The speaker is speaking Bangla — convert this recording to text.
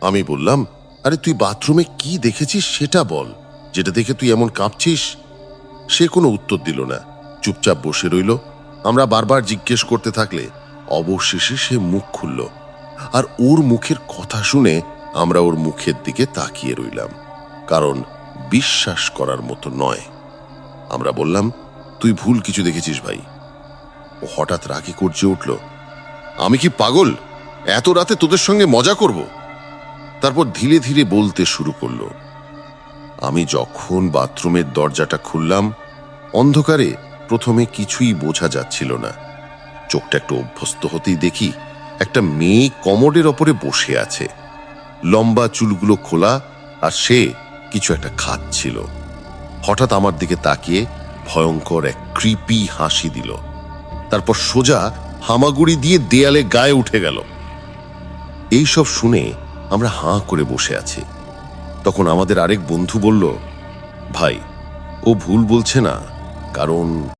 আমি বললাম, আরে তুই বাথরুমে কি দেখেছিস সেটা বল। যেটা দেখে তুই এমন কাঁপছিস? সে কোনো উত্তর দিল না। চুপচাপ বসে রইল। আমরা বারবার জিজ্ঞেস করতে থাকলে অবশেষে সে মুখ খুলল। আর ওর মুখের কথা শুনে আমরা ওর মুখের দিকে তাকিয়ে রইলাম। কারণ বিশ্বাস করার মতো নয়। আমরা বললাম, তুই ভুল কিছু দেখেছিস ভাই। ও হঠাৎ রাগে করছে উঠল, আমি কি পাগল? এত রাতে তোদের সঙ্গে মজা করব? তারপর ধীরে ধীরে বলতে শুরু করল, আমি যখন বাথরুমের দরজাটা খুললাম, অন্ধকারে প্রথমে কিছুই বোঝা যাচ্ছিল না। চোখটা একটু অভ্যস্ত হতেই দেখি একটা মেয়ে কমোডের ওপরে বসে আছে। লম্বা চুলগুলো খোলা আর সে কিছু একটা খাচ্ছিল। হঠাৎ আমার দিকে তাকিয়ে ভয়ঙ্কর এক কৃপি হাসি দিল। তারপর সোজা হামাগুড়ি দিয়ে দেয়ালে গায়ে উঠে গেল। এইসব শুনে আমরা হাঁ করে বসে আছি। তখন আমাদের আরেক বন্ধু বলল, ভাই, ও ভুল বলছে না, কারণ